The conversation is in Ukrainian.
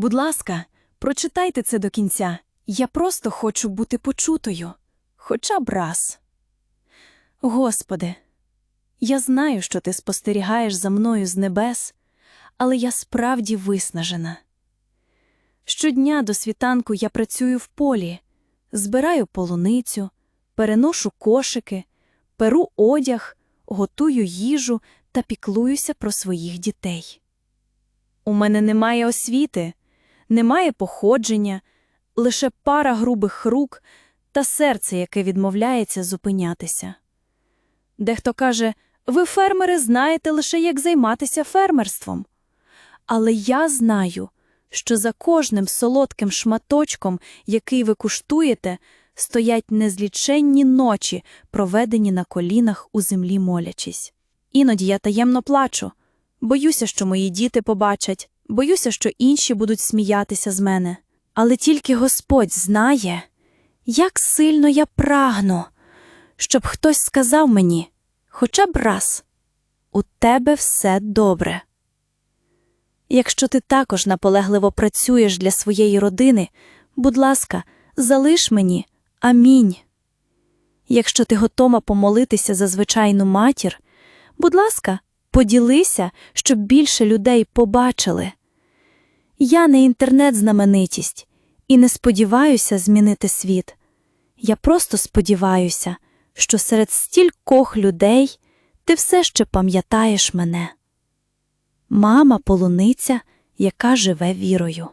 Будь ласка, прочитайте це до кінця. Я просто хочу бути почутою, хоча б раз. Господи, я знаю, що ти спостерігаєш за мною з небес, але я справді виснажена. Щодня до світанку я працюю в полі, збираю полуницю, переношу кошики, перу одяг, готую їжу та піклуюся про своїх дітей. У мене немає освіти, немає походження, лише пара грубих рук та серце, яке відмовляється зупинятися. Дехто каже, ви, фермери, знаєте лише, як займатися фермерством. Але я знаю, що за кожним солодким шматочком, який ви куштуєте, стоять незліченні ночі, проведені на колінах у землі молячись. Іноді я таємно плачу, боюся, що мої діти побачать, боюся, що інші будуть сміятися з мене. Але тільки Господь знає, як сильно я прагну, щоб хтось сказав мені, хоча б раз, у тебе все добре. Якщо ти також наполегливо працюєш для своєї родини, будь ласка, залиш мені амінь. Якщо ти готова помолитися за звичайну матір, будь ласка, поділися, щоб більше людей побачили. Я не інтернет-знаменитість і не сподіваюся змінити світ. Я просто сподіваюся, що серед стількох людей ти все ще пам'ятаєш мене. Мама полуниця, яка живе вірою.